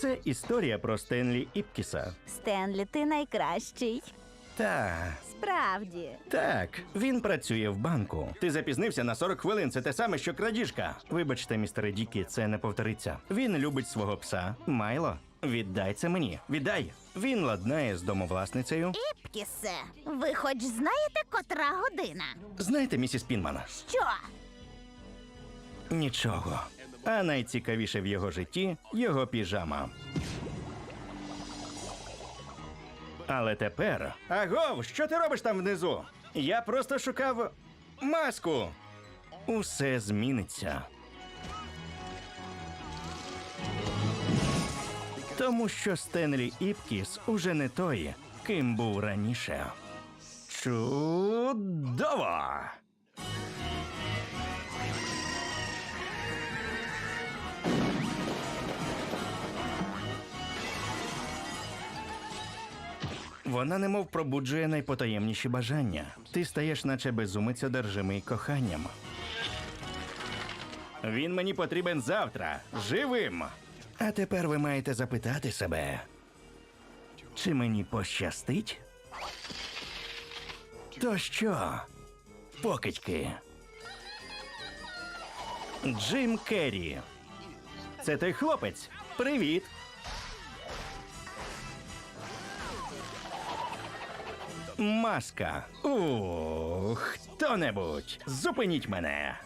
Це історія про Стенлі Іпкіса. Стенлі, ти найкращий. Та Справді. так, він працює в банку. Ти запізнився на 40 хвилин. Це те саме, що крадіжка. Вибачте, містере Дікі, це не повториться. Він любить свого пса. Майло, віддай це мені. Віддай. Він ладнає з домовласницею. Іпкісе, ви хоч знаєте, котра година? Знаєте, місіс Пінман, Що? нічого. А найцікавіше в його житті його піжама. Але тепер. Агов, що ти робиш там внизу? Я просто шукав маску. Усе зміниться. Тому що Стенлі Іпкіс уже не той, ким був раніше. Чудово! Вона немов пробуджує найпотаємніші бажання. Ти стаєш, наче безумець одержимий коханням. Він мені потрібен завтра, живим. А тепер ви маєте запитати себе, чи мені пощастить? То що? Покидьки. Джим Керрі. Це той хлопець. Привіт. Маска. Ух, хто-небудь, зупиніть мене.